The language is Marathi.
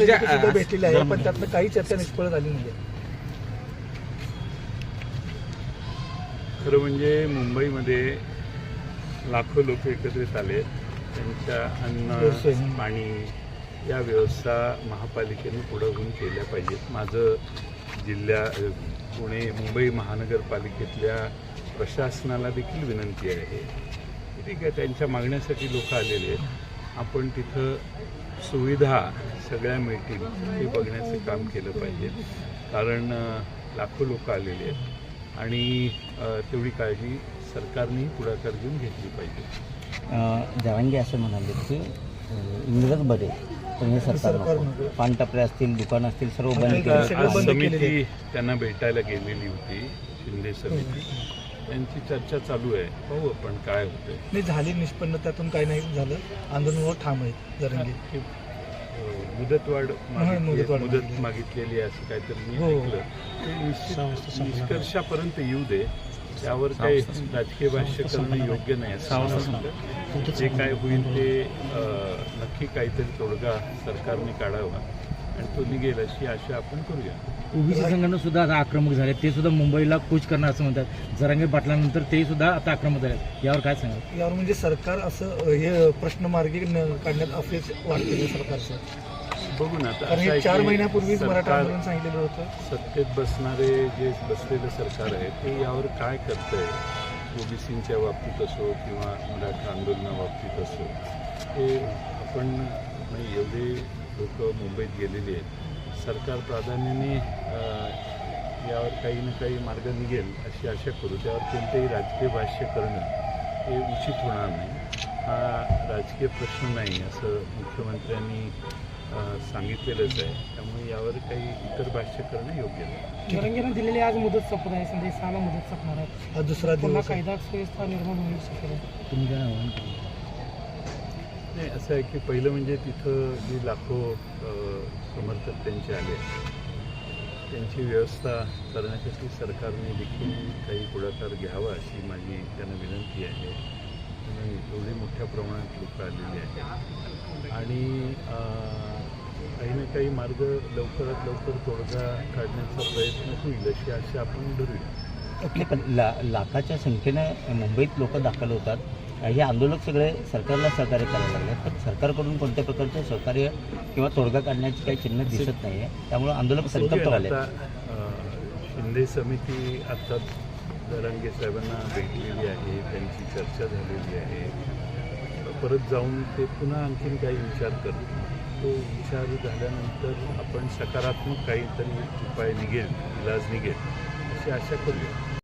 सुद्धा भेटलेले आहे पण त्यातनं काही चर्चा निष्फळ झाली नाही खरं म्हणजे मुंबईमध्ये लाखो लोक एकत्रित आले. त्यांच्या. अन्न पाणी या व्यवस्था महापालिकेने पुढं होऊन केल्या पाहिजेत. माझं जिल्ह्या पुणे मुंबई महानगरपालिकेतल्या प्रशासनाला देखील विनंती आहे की ठीक आहे त्यांच्या मागण्यासाठी लोक आलेले आहेत. आपण तिथं सुविधा सगळ्या मिळतील हे बघण्याचं काम केलं पाहिजे. कारण लाखो लोक आलेले आहेत आणि तेवढी काळजी सरकारनेही पुढाकार घेऊन घेतली पाहिजे. जरांगे असं म्हणाले की इंग्रज बरे पण हे सरकार. पानटपरे असतील दुकानं असतील सर्व बंद समिती त्यांना भेटायला गेलेली होती शिंदे समिती. त्यांची चर्चा चालू आहे. पाहू आपण काय होतंय? नाही झाली निष्पन्न त्यातून काही नाही झालं. आंदोलनावर ठाम जरंगे. अ, मुदतवाढ मुदत मागितली. मागितलेली आहे असं काहीतरी मी हो. ऐकलं. ते निश्चित निष्कर्षापर्यंत येऊ दे. त्यावर काही राजकीय भाष्य करणं योग्य नाही असं. जे काय होईल ते अ, नक्की काहीतरी तोडगा सरकारने काढावा. आणि तो निघेल अशी आशा आपण करूया. ओबीसी संघटना सुद्धा आता आक्रमक झाले ते सुद्धा मुंबईला कूच करणार असं म्हणतात. जरांगे पाटलानंतर ते सुद्धा आता आक्रमक झाले यावर काय सांगाल? यावर म्हणजे सरकार असं हे प्रश्न मार्गी काढण्यात अफेच वाटते सरकारचं. बघू ना आता चार की महिन्यापूर्वीच मराठा आंदोलन सांगितलेलं होतं. सत्तेत बसणारे जे बसलेलं सरकार आहे ते यावर काय करतंय? ओबीसींच्या बाबतीत असो किंवा मराठा आंदोलनाबाबतीत असो ते आपण एवढे लोक मुंबईत गेलेले आहेत. सरकार प्राधान्याने यावर काही ना काही मार्ग निघेल अशी आशा करू. त्यावर कोणतेही राजकीय भाष्य करणं हे उचित होणार नाही. हा राजकीय प्रश्न नाही असं मुख्यमंत्र्यांनी सांगितलेलंच आहे. त्यामुळे यावर काही इतर भाष्य करणं योग्य नाही. दिलेली आज मुदत संपत आहे. संदेश सहाला मुदत संपणार आहे. हा दुसरा पुन्हा दिवस. कायदा सुव्यवस्था निर्माण होईल शक्य आहे तुम्ही काय? नाही असं आहे की पहिलं म्हणजे तिथं जे लाखो समर्थक त्यांचे आले. त्यांची व्यवस्था करण्यासाठी सरकारने देखील काही पुढाकार घ्यावा अशी माझी त्यांना विनंती आहे. आणि एवढी मोठ्या प्रमाणात लोक आलेली आहेत. आणि काही ना काही मार्ग लवकरात लवकर तोडगा काढण्याचा प्रयत्न होईल अशी आशा आपण धरूया. नाही, पण ला लाखाच्या संख्येनं मुंबईत लोक दाखल होतात. हे आंदोलक सगळे सरकारला सहकार्य करायला लागले पण सरकारकडून कोणत्या प्रकारचं सहकार्य किंवा तोडगा काढण्याची काही चिन्ह दिसत नाही आहे त्यामुळे आंदोलक संतप्त झाले शिंदे समिती आत्ताच दरांगे साहेबांना भेटलेली आहे त्यांची चर्चा झालेली आहे. परत जाऊन ते पुन्हा आणखीन काही विचार करतील. तो विचार झाल्यानंतर आपण सकारात्मक काहीतरी उपाय निघेल इलाज निघेल. अशी आशा करूया